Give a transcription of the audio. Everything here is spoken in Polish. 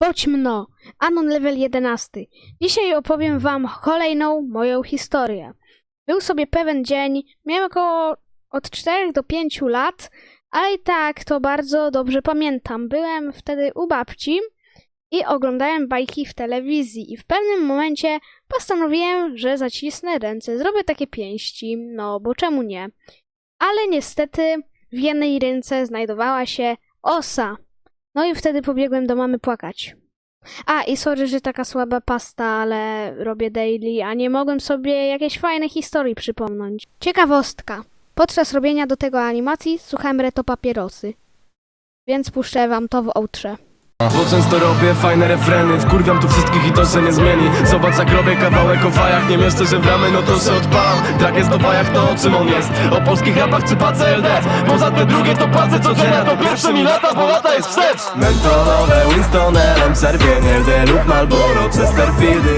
Bądź mno, Anon level 11. Dzisiaj opowiem wam kolejną moją historię. Był sobie pewien dzień, miałem około od 4 do 5 lat, ale i tak to bardzo dobrze pamiętam. Byłem wtedy u babci i oglądałem bajki w telewizji i w pewnym momencie postanowiłem, że zacisnę ręce, zrobię takie pięści, no bo czemu nie? Ale niestety w jednej ręce znajdowała się osa. No i wtedy pobiegłem do mamy płakać. A, i sorry, że taka słaba pasta, ale robię daily, a nie mogłem sobie jakiejś fajnej historii przypomnieć. Ciekawostka. Podczas robienia do tego animacji słuchałem reto papierosy. Więc puszczę wam to w outrze. Bo często robię fajne refreny Wkurwiam tu wszystkich i to się nie zmieni. Zobacz jak robię kawałek o fajach Nie mieszczę się w ramy, no to się odpalam. Trak jest o fajach, to o czym on jest? O polskich rapach czy pace LD Poza te drugie to pace codziennie To pierwsze mi lata, bo lata jest wstecz. Mentolowe, Winston, LM, Serbienie LD lub Malboro Chesterfieldy